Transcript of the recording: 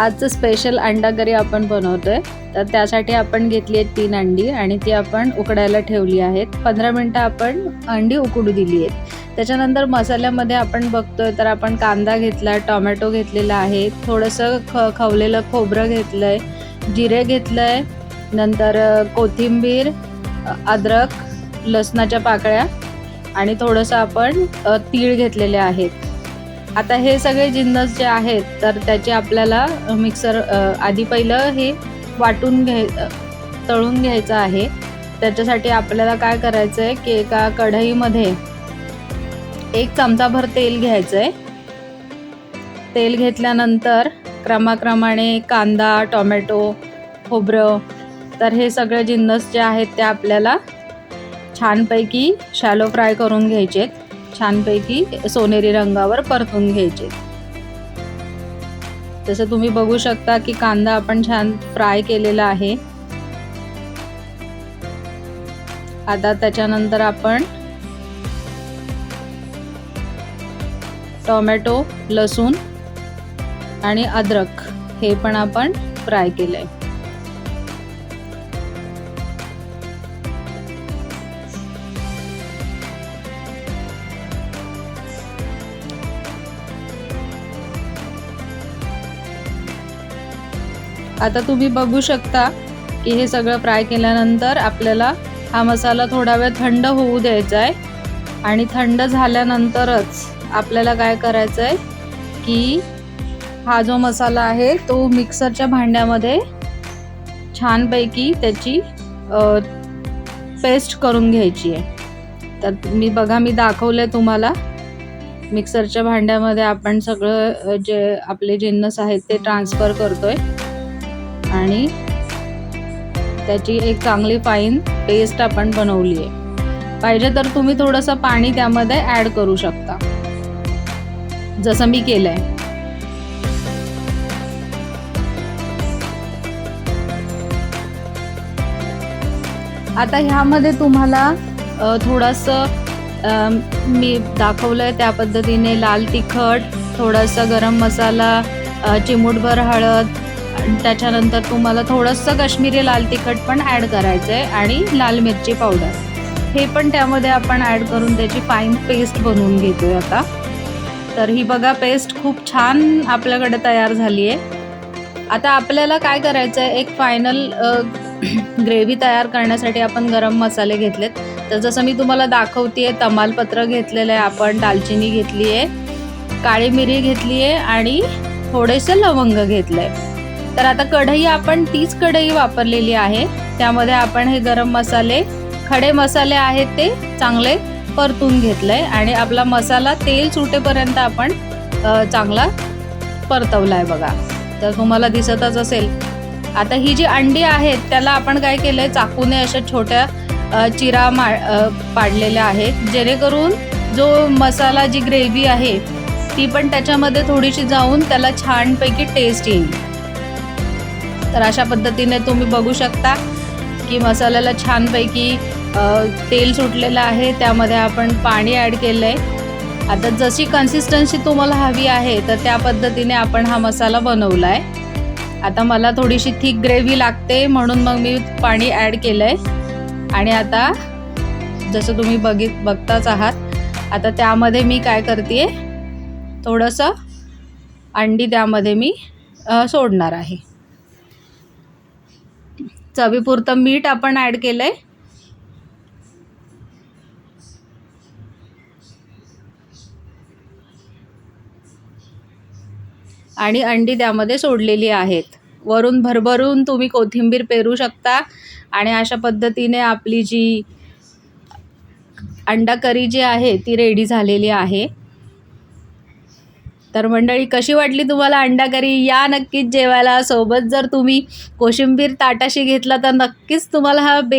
आजचं स्पेशल अंडा करी आपण बनवतोय. तर त्यासाठी आपण घेतली आहेत तीन अंडी आणि ती आपण उकडायला ठेवली आहेत. पंधरा मिनटं आपण अंडी उकडू दिली आहेत. त्याच्यानंतर मसाल्यामध्ये आपण बघतोय तर आपण कांदा घेतला टोमॅटो घेतलेला आहे थोडंसं ख खवलेलं खोबरं घेतलं आहे जिरे घेतलं आहे नंतर कोथिंबीर अद्रक लसणाच्या पाकळ्या आणि थोडंसं आपण तीळ घेतलेले आहेत. आता हे सगळे जिन्नस जे आहेत तर त्याचे आपल्याला मिक्सर आधी पहिलं हे वाटून घ्याय तळून घ्यायचं आहे. त्याच्यासाठी आपल्याला काय करायचं आहे की एका कढईमध्ये एक चमचाभर तेल घ्यायचं आहे तेल घेतल्यानंतर क्रमाक्रमाने कांदा टोमॅटो खोबरं तर हे सगळे जिन्नस जे आहेत ते आपल्याला छानपैकी शॅलो फ्राय करून घ्यायचे आहेत छानपैकी सोनेरी रंगावर परतून घ्यायचे. जसं तुम्ही बघू शकता की कांदा आपण छान फ्राय केलेला आहे. आता त्याच्यानंतर आपण टोमॅटो लसूण आणि अद्रक हे पण आपण फ्राय केलंय. आता तुम्ही बघू शकता की हे सगळं फ्राय केल्यानंतर आपल्याला हा मसाला थोडा वेळ थंड होऊ द्यायचा आहे आणि थंड झाल्यानंतरच आपल्याला काय करायचं आहे की हा जो मसाला आहे तो मिक्सरच्या भांड्यामध्ये छानपैकी त्याची पेस्ट करून घ्यायची आहे तर मी बघा मी दाखवलं आहे तुम्हाला. मिक्सरच्या भांड्यामध्ये आपण सगळं जे आपले जिन्नस आहेत ते ट्रान्सफर करतोय. आणि त्याची एक चांगली फाईन पेस्ट आपण बनवली आहे. पाहिजे तर तुम्ही थोडंसं पाणी त्यामध्ये ॲड करू शकता. जसं मी केलंय. आता ह्यामध्ये तुम्हाला थोडंसं मी मी दाखवलंय त्या पद्धतीने लाल तिखट थोडासा गरम मसाला चिमूटभर हळद आणि त्याच्यानंतर तुम्हाला थोडंसं काश्मीरी लाल तिखट पण ॲड करायचं आहे आणि लाल मिरची पावडर. हे पण त्यामध्ये आपण ॲड करून त्याची फाईन पेस्ट बनवून घेतोय आता. तर ही बघा पेस्ट खूप छान आपल्याकडे तयार झाली आहे आता आपल्याला काय करायचं आहे एक फायनल ग्रेव्ही तयार करण्यासाठी आपण गरम मसाले घेतलेत. तर जसं मी तुम्हाला दाखवते तमालपत्र घेतलेलं आहे आपण दालचिनी घेतली आहे काळी मिरी घेतली आहे आणि थोडेसे लवंग घेतलं आहे तर आता कढई आपण तीच कढई वापरलेली आहे. त्यामध्ये आपण हे गरम मसाले खडे मसाले आहेत ते चांगले परतून घेतलंय आणि आपला मसाला तेल सुटेपर्यंत आपण चांगला परतवला आहे बघा. तर तुम्हाला दिसतच असेल. आता ही जी अंडी आहेत त्याला आपण काय केलंय? चाकूने अशा छोट्या चिरा मा पाडलेल्या आहेत. जेणेकरून जो मसाला जी ग्रेव्ही आहे ती पण त्याच्यामध्ये थोडीशी जाऊन त्याला छानपैकी टेस्ट येईल. तर अशा पद्धतीने तुम्ही बघू शकता की मसाल्याला छानपैकी तेल सुटलेलं आहे. त्यामध्ये आपण पाणी ॲड केलं आहे आता जशी कन्सिस्टन्सी तुम्हाला हवी आहे तर त्या पद्धतीने आपण हा मसाला बनवला आहे आता मला थोडीशी थिक ग्रेव्ही लागते म्हणून मग मी पाणी ॲड केलं आहे आणि आता जसं तुम्ही बघित बघताच आहात आता त्यामध्ये मी काय करते थोडंसं अंडी त्यामध्ये मी सोडणार आहे. चवीपुरतं मीठ आपण ॲड केलं आहे आणि अंडी त्यामध्ये सोडलेली आहेत. वरून भरभरून तुम्ही कोथिंबीर पेरू शकता. आणि अशा पद्धतीने आपली जी अंडा करी जी आहे ती रेडी झालेली आहे. तर मंडळी कशी वाटली तुम्हाला अंडा करी? या नक्कीच जेवायला. सोबत जर तुम्ही कोशिंबीर ताटाशी घेतला तर नक्कीच तुम्हाला हा बे